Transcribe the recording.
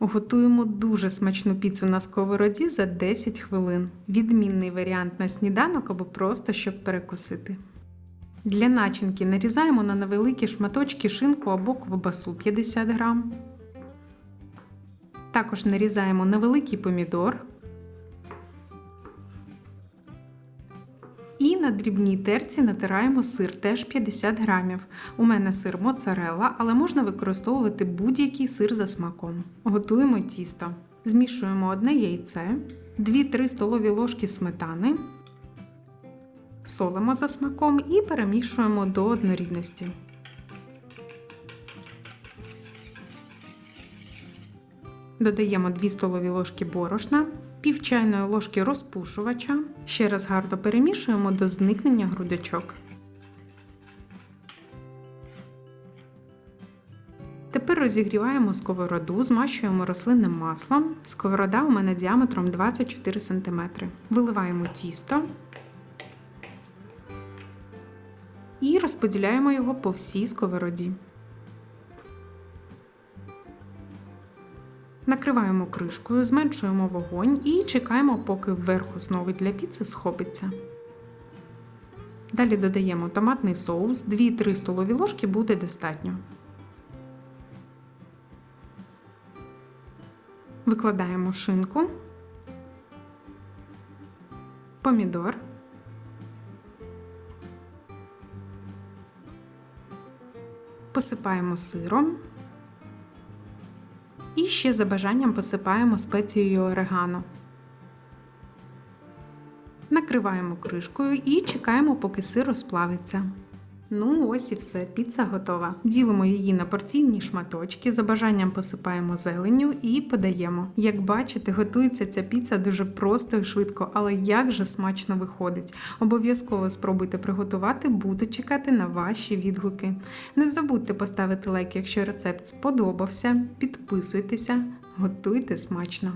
Готуємо дуже смачну піцу на сковороді за 10 хвилин. Відмінний варіант на сніданок або просто щоб перекусити. Для начинки нарізаємо на невеликі шматочки шинку або ковбасу 50 грам. Також нарізаємо невеликий помідор. На дрібній терці натираємо сир теж 50 грамів. У мене сир моцарелла, але можна використовувати будь-який сир за смаком. Готуємо тісто. Змішуємо одне яйце, 2-3 столові ложки сметани, солимо за смаком і перемішуємо до однорідності. Додаємо 2 столові ложки борошна, пів чайної ложки розпушувача. Ще раз гарно перемішуємо до зникнення грудочок. Тепер розігріваємо сковороду, змащуємо рослинним маслом. Сковорода у мене діаметром 24 см. Виливаємо тісто і розподіляємо його по всій сковороді. Накриваємо кришкою, зменшуємо вогонь і чекаємо, поки верх основи для піци схопиться. Далі додаємо томатний соус, 2-3 столові ложки буде достатньо. Викладаємо шинку, помідор, посипаємо сиром. І ще за бажанням посипаємо спецією орегано. Накриваємо кришкою і чекаємо, поки сир розплавиться. Ну, ось і все, піца готова. Ділимо її на порційні шматочки, за бажанням посипаємо зеленню і подаємо. Як бачите, готується ця піца дуже просто і швидко, але як же смачно виходить. Обов'язково спробуйте приготувати, буду чекати на ваші відгуки. Не забудьте поставити лайк, якщо рецепт сподобався. Підписуйтеся, готуйте смачно!